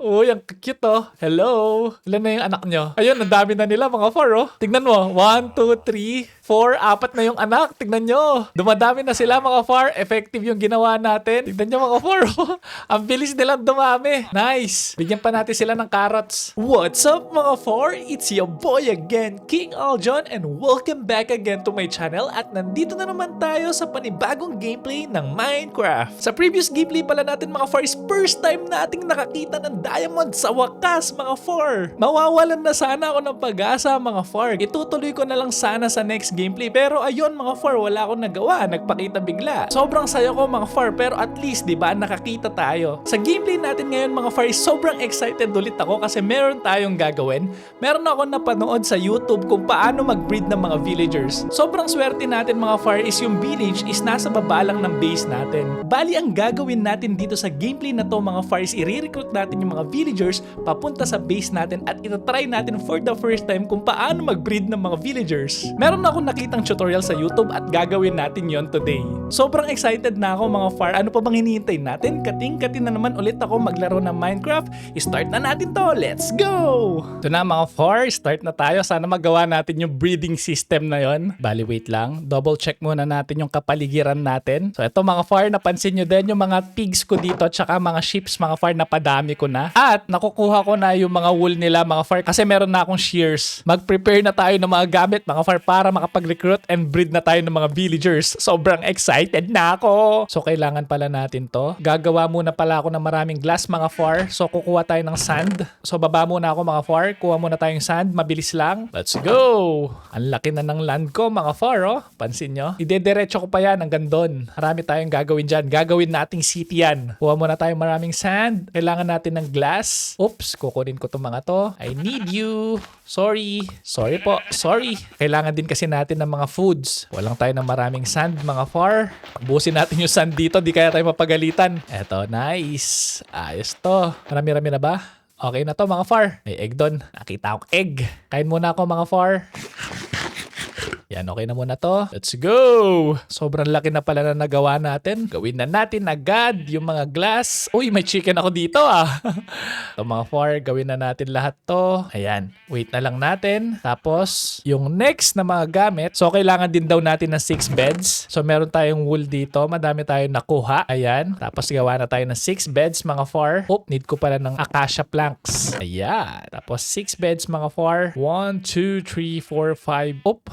Uy, ang cute oh. Hello. Ilan na yung anak nyo? Ayun, ang dami na nila mga four oh. Tignan mo. One, two, three, four, apat na yung anak. Tignan nyo. Dumadami na sila mga four. Effective yung ginawa natin. Tignan nyo mga four oh. Ang bilis nilang dumami. Nice. Bigyan pa natin sila ng carrots. What's up mga four? It's your boy again, King Aljon and welcome back again to my channel at nandito na naman tayo sa panibagong gameplay ng Minecraft. Sa previous gameplay pala natin mga four is first time nating nakakita ng diamond sa wakas mga four. Mawawalan na sana ako ng pag-asa mga four. Itutuloy ko na lang sana sa next gameplay pero ayun mga four wala akong nagawa. Nagpakita bigla. Sobrang saya ko mga four pero at least di ba nakakita tayo. Sa gameplay natin ngayon mga is sobrang excited ulit ako kasi meron tayong gagawin. Meron ako napanood sa YouTube kung paano mag-breed ng mga villagers. Sobrang swerte natin mga far is yung village is nasa baba lang ng base natin. Bali ang gagawin natin dito sa gameplay na to mga far is i-recruit natin yung mga villagers papunta sa base natin at itatry natin for the first time kung paano mag-breed ng mga villagers. Meron akong nakitang tutorial sa YouTube at gagawin natin yon today. Sobrang excited na ako mga far. Ano pa bang hinihintay natin? Kating-kating na naman ulit ako maglaro ng Minecraft. I-start na natin to. Let's go! Ito na mga far. Start na tayo. Sana magawa natin yung breeding system na yon. Bali wait lang. Double check muna natin yung kapaligiran natin. So ito mga far, napansin nyo din yung mga pigs ko dito tsaka mga sheeps mga far napadami ko na. At nakukuha ko na yung mga wool nila mga far kasi meron na akong shears. Mag-prepare na tayo ng mga gamit mga far para makapag-recruit and breed na tayo ng mga villagers. Sobrang excited na ako. So kailangan pala natin to. Gagawa muna pala ako ng maraming glass mga far. So kukuha tayo ng sand. So baba muna ako mga far. Kuha muna tayong sand. Mabilis lang. Let's go! Ang laki na ng land ko mga far oh. Pansin nyo? Idediretso ko pa yan hanggang doon. Marami tayong gagawin dyan. Gagawin nating city yan. Kuha muna tayong maraming sand. Kailangan natin ng glass. Oops, kukunin ko itong mga to. I need you. Sorry. Sorry po. Sorry. Kailangan din kasi natin ng mga foods. Walang tayo ng maraming sand mga far. Busin natin yung sand dito. Di kaya tayo mapagalitan. Eto, nice. Ayos to. Marami-rami na ba? Okay na to mga far. May egg doon. Nakita akong egg. Kain muna ako mga far. Yan, okay na muna to. Let's go! Sobrang laki na pala na nagawa natin. Gawin na natin agad yung mga glass. Uy, may chicken ako dito ah. Ito mga far, gawin na natin lahat to. Ayan, wait na lang natin. Tapos, yung next na mga gamit. So, kailangan din daw natin ng 6 beds. So, meron tayong wool dito. Madami tayong nakuha. Ayan. Tapos, gawa na tayo ng 6 beds mga far. Oh, need ko pala ng acacia planks. Ayan. Tapos, 6 beds mga far. 1, 2, 3, 4, 5. Op,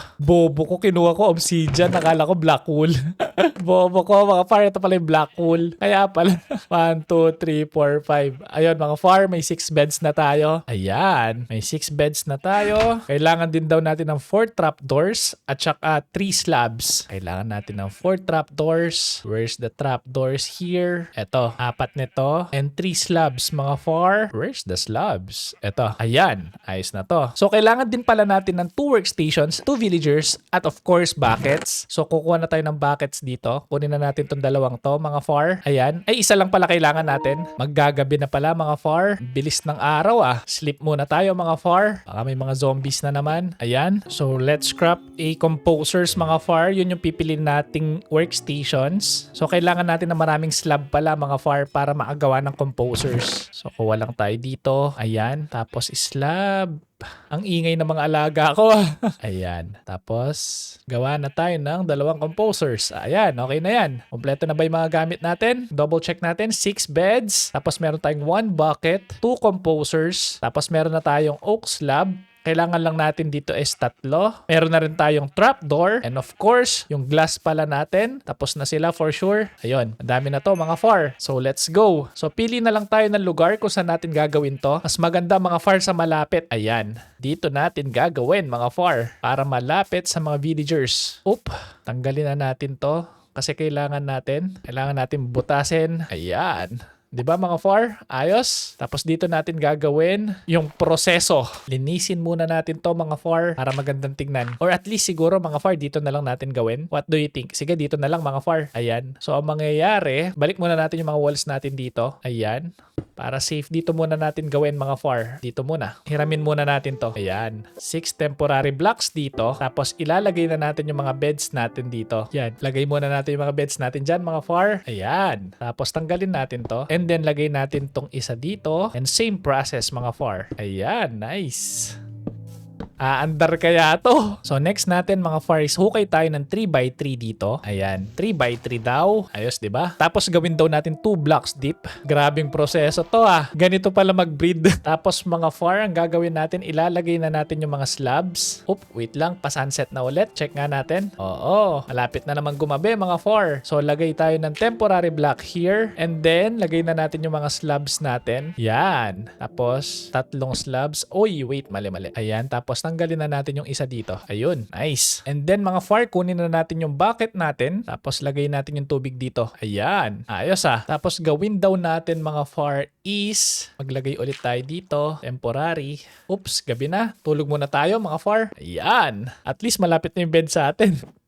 bobo ko. Kinuha ko obsidian. Nakala ko black wool. bobo ko mga far. Ito pala yung black wool. Kaya pala. 1, 2, 3, 4, 5. Ayun mga far. May 6 beds na tayo. Ayan. May 6 beds na tayo. Kailangan din daw natin ng 4 trapdoors at saka 3 slabs. Kailangan natin ng 4 trapdoors. Where's the trapdoors here? Eto. Apat nito. And 3 slabs mga far. Where's the slabs? Eto. Ayan. Ayos na to. So kailangan din pala natin ng 2 workstations, 2 villagers, at of course buckets. So kukuha na tayo ng buckets dito. Kunin na natin tong dalawang to mga far. Ayan. Ay isa lang pala kailangan natin. Maggagabi na pala mga far. Bilis ng araw ah. Sleep muna tayo mga far. Baka may mga zombies na naman. Ayan. So let's scrap a composers mga far. Yun yung pipili nating workstations. So kailangan natin na maraming slab pala mga far para makagawa ng composers. So kuha lang tayo dito. Ayan. Tapos slab. Ang ingay ng mga alaga ko. Ayan. Tapos, gawa na tayo ng dalawang composers. Ayan, okay na yan. Kompleto na ba yung mga gamit natin? Double check natin. Six beds. Tapos meron tayong one bucket, two composers. Tapos meron na tayong oak slab. Kailangan lang natin dito is tatlo. Meron na rin tayong trapdoor. And of course, yung glass pala natin. Tapos na sila for sure. Ayun, ang dami na to mga far. So let's go. So pili na lang tayo ng lugar kung saan natin gagawin to. Mas maganda mga far sa malapit. Ayan, dito natin gagawin mga far. Para malapit sa mga villagers. Oop, tanggalin na natin to. Kasi kailangan natin. Kailangan natin butasin. Ayan. 'Di ba mga far? Ayos. Tapos dito natin gagawin yung proseso. Linisin muna natin 'to mga far para magandang tingnan. Or at least siguro mga far dito na lang natin gawin. What do you think? Sige, dito na lang mga far. Ayan. So ang mangyayari, balik muna natin yung mga walls natin dito. Ayan. Para safe dito muna natin gawin mga far. Dito muna. Hiramin muna natin to. Ayan. Six temporary blocks dito. Tapos ilalagay na natin yung mga beds natin dito. Yan. Lagay muna natin yung mga beds natin dyan mga far. Ayan. Tapos tanggalin natin to. And Then lagay natin tong isa dito. And same process mga far. Ayan, nice. Aandar kaya to. So next natin mga fars, hukay tayo ng 3x3 dito. Ayan, 3x3 daw. Ayos, di ba? Tapos gawin daw natin 2 blocks deep. Grabing proseso to ah. Ganito pala mag-breed. Tapos mga far, ang gagawin natin, ilalagay na natin yung mga slabs. Oop, wait lang, pa-sunset na ulit. Check nga natin. Oo, malapit na naman gumabi mga far. So lagay tayo ng temporary block here. And then, lagay na natin yung mga slabs natin. Yan. Tapos, tatlong slabs. Uy, wait, mali-mali. Ayan, tapos tanggalin na natin yung isa dito. Ayun, nice. And then mga far, kunin na natin yung bucket natin. Tapos lagay natin yung tubig dito. Ayan, ayos ah. Tapos gawin daw natin mga far is, maglagay ulit tayo dito. Temporary. Oops, gabi na. Tulog muna tayo mga far. Ayan. At least malapit na yung bed sa atin.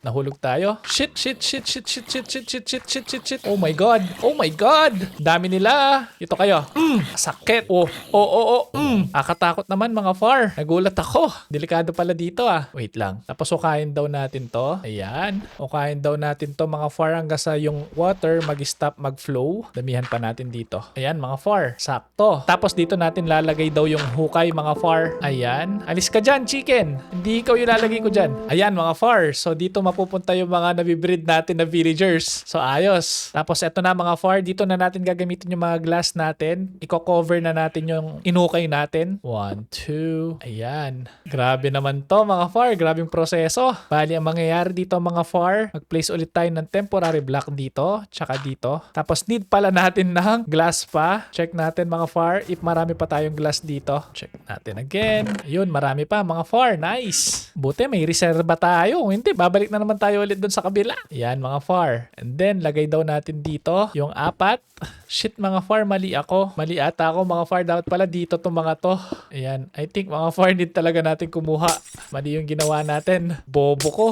Nahulog tayo. Shit, shit, shit, shit, shit, shit, shit, shit, shit, shit, shit, shit. Oh my god. Oh my god. Dami nila. Ito kayo. Mm, sakit. Oh, oh, oh, oh. Mm. Akatakot naman mga far. Nagulat ako. Delikado pala dito ah. Wait lang. Tapos ukayin daw natin to. Ayan. Ukayin daw natin to mga far hanggang sa yung water mag-stop mag-flow. Damihan pa natin dito. Ayan mga far. Sakto. Tapos dito natin lalagay daw yung hukay mga far. Ayan. Alis ka dyan, chicken. Hindi ikaw yung lalagay ko dyan. Ayan mga far. So dito mapupunta yung mga nabibreed natin na villagers. So ayos. Tapos eto na mga far, dito na natin gagamitin yung mga glass natin. Iko-cover na natin yung inukay natin. One, two. Ayan. Grabe naman to mga far. Grabing proseso. Bali ang mangyayari dito mga far, mag-place ulit tayo ng temporary block dito, tsaka dito. Tapos need pala natin ng glass pa. Check natin mga far if marami pa tayong glass dito. Check natin again. Ayun, marami pa mga far. Nice. Buti may reserva tayo. Hindi, babalik na naman tayo ulit dun sa kabila. Yan mga far. And then, lagay daw natin dito yung apat. Shit mga far, mali ako. Mali ata ako mga far. Dapat pala dito to mga to. Ayan. I think mga far, need talaga natin kumuha. Mali yung ginawa natin. Bobo ko.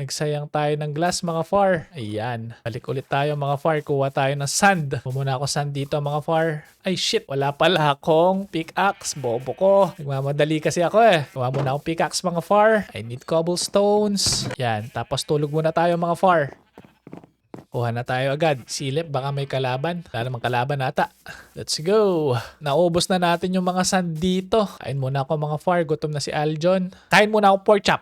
Nagsayang tayo ng glass mga far. Ayan. Balik ulit tayo mga far. Kuha tayo ng sand. Pumuna ako sand dito mga far. Ay shit, wala pala akong pickaxe. Bobo ko. Nagmamadali kasi ako eh. Kuha muna akong pickaxe mga far. I need cobblestones. Yan. Tapos tulog muna tayo mga far. Kuha na tayo agad. Silip, baka may kalaban. Wala namang kalaban ata. Let's go. Naubos na natin yung mga sand dito. Kain muna ako mga far. Gutom na si Aljon. Kain muna ako pork chop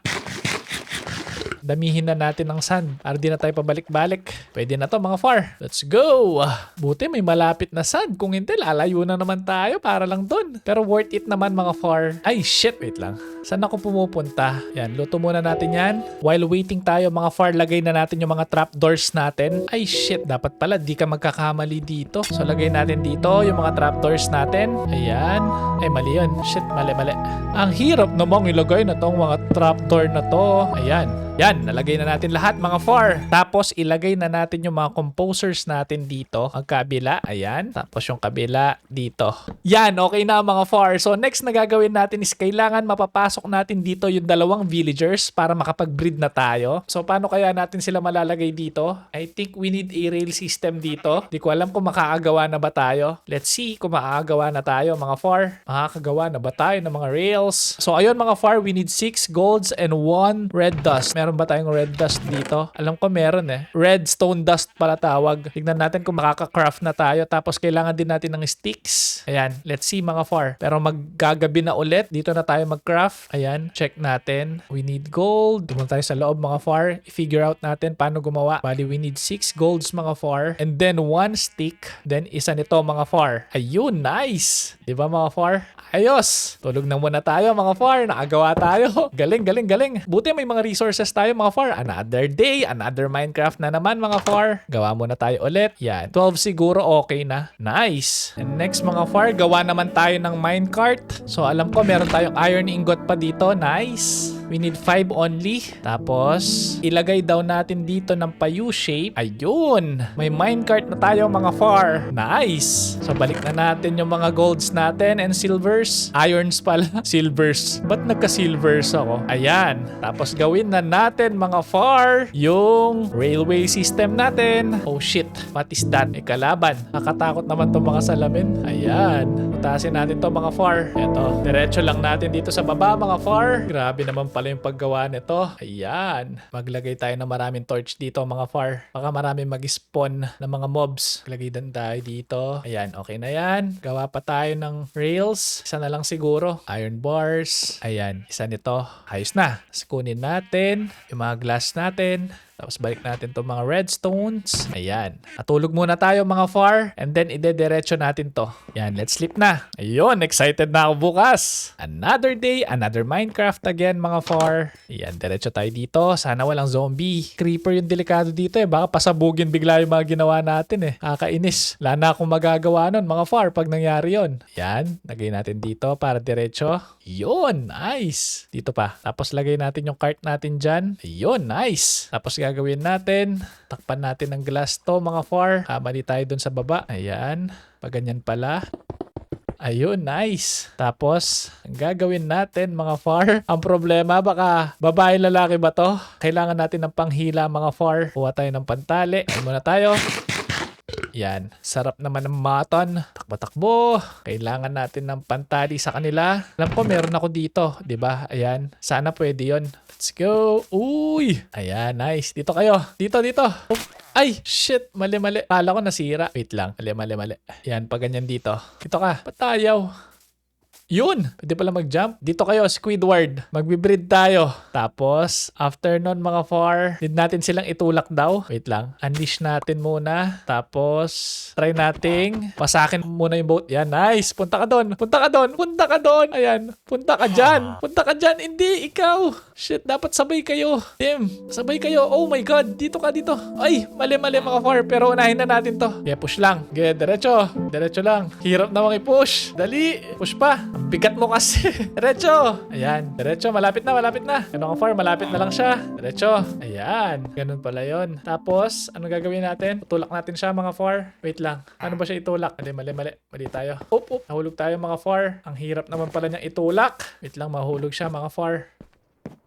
damihin na natin ng sand para di na tayo pabalik-balik. Pwede na to mga far. Let's go! Buti may malapit na sand. Kung hindi, lalayo na naman tayo para lang dun. Pero worth it naman mga far. Ay shit, wait lang. Saan ako pumupunta? Yan, luto muna natin yan. While waiting tayo mga far, lagay na natin yung mga trapdoors natin. Ay shit, dapat pala di ka magkakamali dito. So lagay natin dito yung mga trapdoors natin. Ayan. Ay mali yun. Shit, mali mali. Ang hirap namang ilagay na tong mga trapdoor na to. Ayan. Yan, nalagay na natin lahat mga far. Tapos ilagay na natin yung mga composers natin dito. Ang kabila, ayan. Tapos yung kabila dito. Yan, okay na mga far. So next na gagawin natin is kailangan mapapasok natin dito yung dalawang villagers para makapag-breed na tayo. So paano kaya natin sila malalagay dito? I think we need a rail system dito. Di ko alam kung makakagawa na ba tayo. Let's see kung makakagawa na tayo mga far. Makakagawa na ba tayo ng mga rails? So ayun mga far, we need 6 golds and 1 red dust. Meron ba tayong red dust dito? Alam ko meron eh. Redstone dust pala tawag. Tignan natin kung makaka-craft na tayo. Tapos kailangan din natin ng sticks. Ayan, let's see mga far. Pero maggagabi na ulit. Dito na tayo mag-craft. Ayan, check natin. We need gold. Dumunta tayo sa loob mga far. I-figure out natin paano gumawa. Bali, we need 6 golds mga far. And then 1 stick. Then isa nito mga far. Ayun, nice. Di ba mga far? Ayos. Tulog na muna tayo mga far. Nakagawa tayo. Galing, galing, galing. Buti may mga resources tayo mga far. Another day, another Minecraft na naman mga far. Gawa muna tayo ulit. Yan. 12 siguro okay na. Nice. And next mga far, gawa naman tayo ng minecart. So alam ko meron tayong iron ingot pa dito. Nice. We need 5 only. Tapos, ilagay daw natin dito ng payu shape. Ayun! May minecart na tayo mga far. Nice! So, balik na natin yung mga golds natin and silvers. Irons pala. silvers. Ba't nagka-silvers ako? Ayan. Tapos, gawin na natin mga far yung railway system natin. Oh shit. What is that? May kalaban. Nakatakot naman tong mga salamin. Ayan. Utasin natin to mga far. Eto. Diretso lang natin dito sa baba mga far. Grabe naman pala yung paggawa nito. Ayan. Maglagay tayo ng maraming torch dito mga far. Baka marami mag-spawn ng mga mobs. Maglagay din tayo dito. Ayan, okay na yan. Gawa pa tayo ng rails. Isa na lang siguro. Iron bars. Ayan, isa nito. Ayos na. Tapos kunin natin yung mga glass natin. Tapos balik natin itong mga redstones. Ayan. Natulog muna tayo mga far. And then ide-diretso natin to. Yan, let's sleep na. Ayun, excited na ako bukas. Another day, another Minecraft again mga far. Ayan, diretso tayo dito. Sana walang zombie. Creeper yung delikado dito eh. Baka pasabugin bigla yung mga ginawa natin eh. Kakainis. Wala na akong magagawa nun mga far pag nangyari yon. Yan, lagay natin dito para diretso. Yun, nice. Dito pa. Tapos lagay natin yung cart natin dyan. Ayun, nice. Tapos gagawin natin, takpan natin ng glass to mga far. Kamali tayo dun sa baba. Ayan, pag ganyan pala. Ayun, nice. Tapos, ang gagawin natin mga far, ang problema baka babae lalaki ba to? Kailangan natin ng panghila mga far. Kuha tayo ng pantali. Ayun muna tayo. Yan. Sarap naman ng mutton. Takbo-takbo. Kailangan natin ng pantali sa kanila. Alam ko, meron ako dito. 'di ba? Ayan. Sana pwede yon. Let's go. Uy! Ayan, nice. Dito kayo. Dito, dito. Oop. Ay, shit. Mali, mali. Kala ko nasira. Wait lang. Mali, mali, mali. Yan, pag ganyan dito. Dito ka. Patayaw. Yun! Pwede pala mag-jump. Dito kayo, Squidward. Magbe-breed tayo. Tapos, after nun mga far, need natin silang itulak daw. Wait lang. Unleash natin muna. Tapos, try nating pasakin muna yung boat. Yan, nice. Punta ka doon. Punta ka doon. Punta ka doon. Ayan. Punta ka dyan. Punta ka dyan. Hindi, ikaw. Shit, dapat sabay kayo. Damn, sabay kayo. Oh my God. Dito ka, dito. Ay, mali-mali mga far. Pero unahin na natin to. Yeah, push lang. Okay, diretso. Diretso lang. Hirap na i-push. Dali. Push pa. Bigat mo kasi. diretso. Ayan. Diretso. Malapit na, malapit na. Ano ka far? Malapit na lang siya. Diretso. Ayan. Ganun pala yon. Tapos, ano gagawin natin? Tutulak natin siya mga far. Wait lang. Ano ba siya itulak? Mali, mali, mali. Mali tayo. Oop, oop. Nahulog tayo mga far. Ang hirap naman pala niyang itulak. Wait lang, mahulog siya mga far.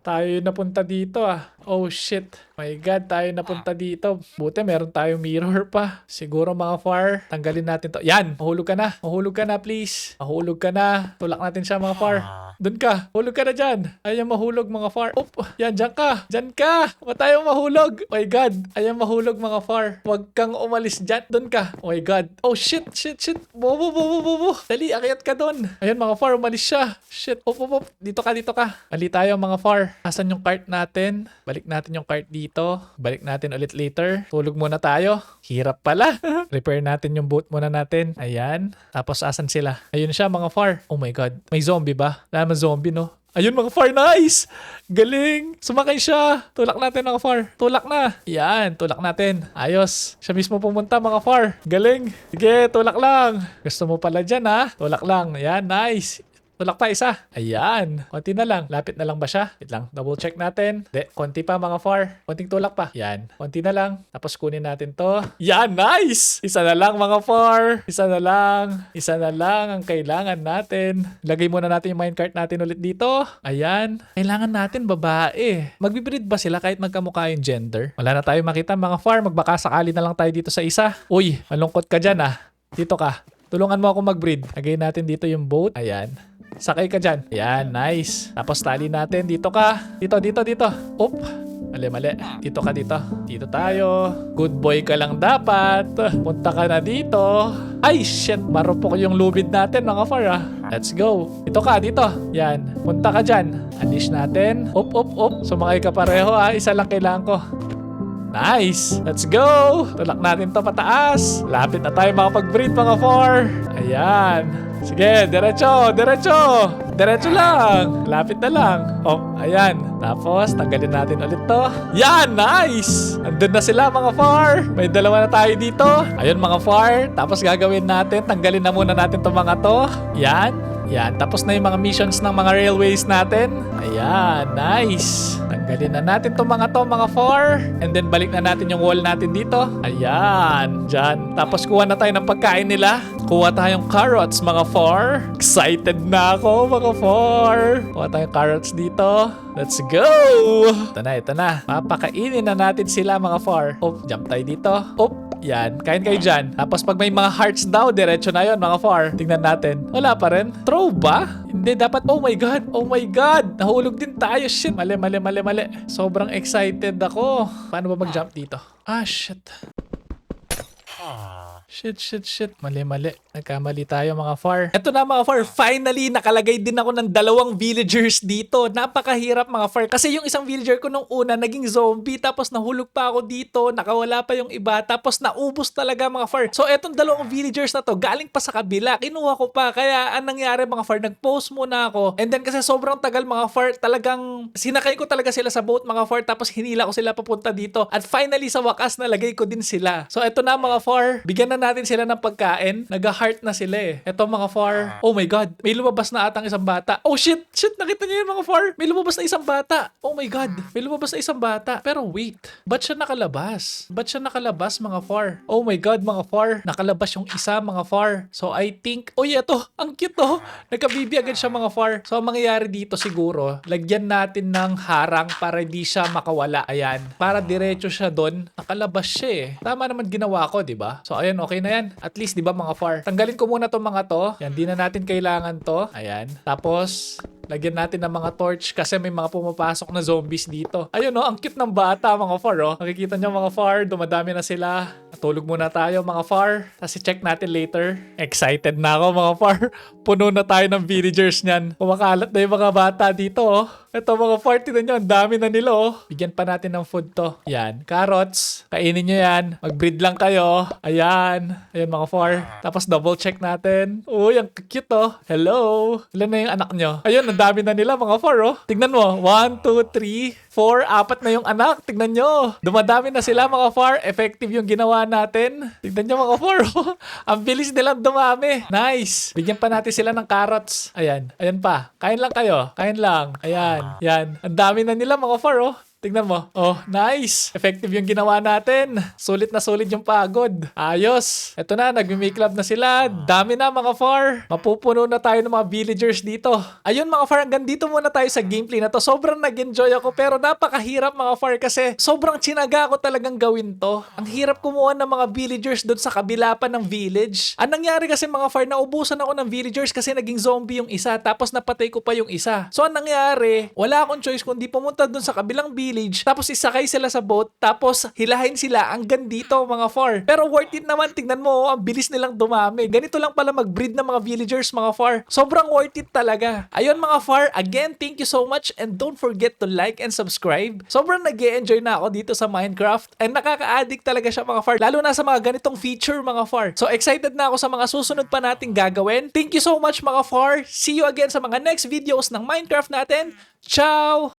Tayo napunta dito ah. Oh shit. My God, tayo napunta dito. Buti meron tayong mirror pa. Siguro mga far, tanggalin natin to. Yan, mahulog ka na. Mahulog ka na please. Mahulog ka na. Tulak natin siya mga far. Doon ka. Hulog ka na dyan. Ayaw mahulog mga far. Oop. Yan, dyan ka. Dyan ka. Huwag tayo mahulog. My God. Ayaw mahulog mga far. Huwag kang umalis dyan. Doon ka. Oh my God. Oh shit, shit, shit. Bobo, bobo, bobo. Dali, akyat ka doon. Ayun mga far, umalis siya. Shit. Oop, oop, oop. Dito ka, dito ka. Mali tayo mga far. Asan yung cart natin? Balik natin yung cart dito. Balik natin ulit later. Tulog muna tayo. Hirap pala. Repair natin yung boat muna natin. Ayan. Tapos asan sila? Ayun siya mga far. Oh my God. May zombie ba? Wala zombie no? Ayun mga far, nice! Galing! Sumakay siya! Tulak natin mga far. Tulak na! Yan, tulak natin. Ayos. Siya mismo pumunta mga far. Galing! Sige, tulak lang. Gusto mo pala dyan ha? Tulak lang. Yan, nice. Tulak pa isa. Ayan. Konti na lang. Lapit na lang ba siya? Wait lang. Double check natin. De, konti pa mga far. Konting tulak pa. Yan. Konti na lang. Tapos kunin natin to. Yan. Nice! Isa na lang mga far. Isa na lang. Isa na lang ang kailangan natin. Lagay muna natin yung minecart natin ulit dito. Ayan. Kailangan natin babae. Magbibreed ba sila kahit magkamukha yung gender? Wala na tayo makita mga far. Magbaka sakali na lang tayo dito sa isa. Uy, malungkot ka dyan ah. Dito ka. Tulungan mo ako mag-breed. Lagay natin dito yung boat. Ayan. Sakay ka dyan. Ayan, nice. Tapos tali natin. Dito ka. Dito, dito, dito. Oop. Mali, mali. Dito ka dito. Dito tayo. Good boy ka lang dapat. Punta ka na dito. Ay, shit. Marupok yung lubid natin, mga far, ah. Let's go. Dito ka, dito. Yan. Punta ka dyan. Unleash natin. Op, op, op. Sumakay ka pareho, ah. Isa lang kailangan ko. Nice! Let's go! Tulak natin to pataas. Lapit na tayo makapag-breed mga four. Ayan. Sige, diretso, diretso. Diretso lang. Lapit na lang. Oh, ayan. Tapos, tanggalin natin ulit to. Yan, nice! Andun na sila mga far. May dalawa na tayo dito. Ayun mga far. Tapos gagawin natin, tanggalin na muna natin to mga to. Yan. Yan. Tapos na yung mga missions ng mga railways natin. Ayan, nice. Tanggalin na natin to mga to, mga four. And then balik na natin yung wall natin dito. Ayan. Diyan. Tapos kuha na tayo ng pagkain nila. Kuha tayong carrots, mga far. Excited na ako, mga far. Kuha tayong carrots dito. Let's go! Ito na, ito na. Papakainin na natin sila, mga far. Oh, jump tayo dito. Oh, yan. Kain kayo dyan. Tapos pag may mga hearts daw, diretso na yon mga far. Tingnan natin. Wala pa rin. Throw ba? Hindi, dapat. Oh my God. Oh my God. Nahulog din tayo. Shit. Mali, mali, mali, mali. Sobrang excited ako. Paano ba mag-jump dito? Ah, shit. Shit, shit, shit. Mali, mali. Nagkamali tayo mga far. Eto na mga far. Finally, nakalagay din ako ng dalawang villagers dito. Napakahirap mga far. Kasi yung isang villager ko nung una, naging zombie. Tapos nahulog pa ako dito. Nakawala pa yung iba. Tapos naubos talaga mga far. So, etong dalawang villagers na to, galing pa sa kabila. Kinuha ko pa. Kaya, anong nangyari mga far? Nag-post muna ako. And then kasi sobrang tagal mga far, talagang sinakay ko talaga sila sa boat mga far. Tapos hinila ko sila papunta dito. At finally, sa wakas, nalagay ko din sila. So, eto na mga far. Bigyan na natin sila ng pagkain. Nag-heart na sila eh. Eto mga far. Oh my God. May lumabas na atang isang bata. Oh shit. Shit. Nakita niyo yun mga far. May lumabas na isang bata. Oh my God. May lumabas na isang bata. Pero wait. Ba't siya nakalabas? Ba't siya nakalabas mga far? Oh my God mga far. Nakalabas yung isa mga far. So I think, oh yeah to. Ang cute to. Nagkabibi agad siya mga far. So ang mangyayari dito siguro, lagyan natin ng harang para hindi siya makawala. Ayan. Para diretso siya doon. Nakalabas siya eh. Tama naman ginawa ko, di ba? So ayan, okay na yan. At least, di ba mga far? Tanggalin ko muna tong mga to. Yan, di na natin kailangan to. Ayan. Tapos, Lagyan natin ng mga torch kasi may mga pumapasok na zombies dito. Ayun no, ang cute ng bata mga far oh. Nakikita nyo mga far, dumadami na sila. Natulog muna tayo mga far. Tapos check natin later. Excited na ako mga far. Puno na tayo ng villagers niyan. Kumakalat na yung mga bata dito oh. Ito mga far, tinan nyo, ang dami na nila oh. Bigyan pa natin ng food to. Yan, carrots. Kainin nyo yan. Mag-breed lang kayo. Ayan. Ayan mga far. Tapos double check natin. Uy, ang cute oh. Hello. Ilan na yung anak nyo? Ayun, ang dami na nila mga far oh. Tignan mo. 1, 2, 3, 4, apat na yung anak. Tignan nyo. Dumadami na sila mga far. Effective yung ginawa natin. Tignan nyo mga far oh. Ang bilis nilang dumami. Nice. Bigyan pa natin sila ng carrots. Ayan. Ayan pa. Kain lang kayo. Kain lang. Ayan. Yan. Ang dami na nila mga far oh. Tignan mo. Oh, nice. Effective yung ginawa natin. Sulit na sulit yung pagod. Ayos. Ito na, nagmi-make na sila. Dami na mga far. Mapupuno na tayo ng mga villagers dito. Ayun mga far, hanggang dito muna tayo sa gameplay na to. Sobrang nag-enjoy ako pero napakahirap mga far kasi sobrang tsinaga ko talagang gawin to. Ang hirap kumuha ng mga villagers doon sa kabila pa ng village. Ang nangyari kasi mga far, naubusan ako ng villagers kasi naging zombie yung isa tapos napatay ko pa yung isa. So ang nangyari, wala akong choice kundi pumunta doon sa kabilang village tapos isakay sila sa boat tapos hilahin sila hanggang dito mga far. Pero worth it naman, tingnan mo, oh, ang bilis nilang dumami. Ganito lang pala mag-breed ng mga villagers mga far. Sobrang worth it talaga. Ayun mga far, again, thank you so much and don't forget to like and subscribe. Sobrang nag enjoy na ako dito sa Minecraft and nakaka-addict talaga siya mga far. Lalo na sa mga ganitong feature mga far. So excited na ako sa mga susunod pa nating gagawin. Thank you so much mga far. See you again sa mga next videos ng Minecraft natin. Ciao!